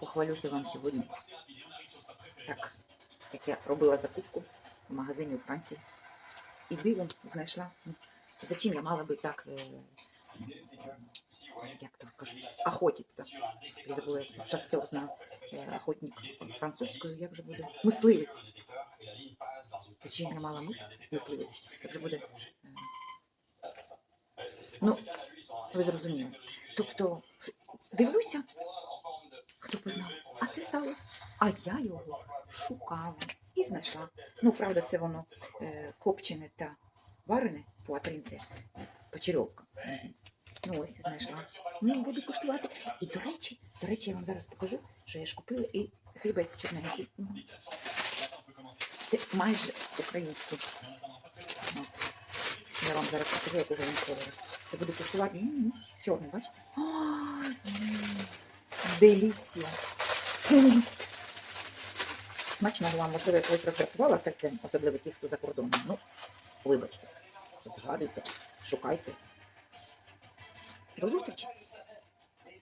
Похвалюся вам сьогодні. Так, як я робила закупку в магазині у Франції. І дивом знайшла. За чим я мала би так, е, як то кажуть, охотитися. Господи, забула. Зараз все. Е, Охотник французькою, як же буде? Мисливець. За чим я мала мис... мисливець? Як же буде? Е, Ну, ви зрозуміли. Тобто, дивлюся, хто. А це сало. А я його шукала і знайшла. Ну, правда, це воно е, копчене та варене по атринці, почерьовка. Ну ось знайшла. Ну, буду куштувати. І до речі, до речі, я вам зараз покажу, що я ж купила і хлібець. Мгм. Це майже український. Я вам зараз покажу, якого він кольору. Це буде коштувати м, чорний, бачите? Ой, Смачно вам, можливо, я когось розрахувала серцем, особливо ті, хто за кордоном. Ну, вибачте, згадуйте, шукайте. До зустрічі!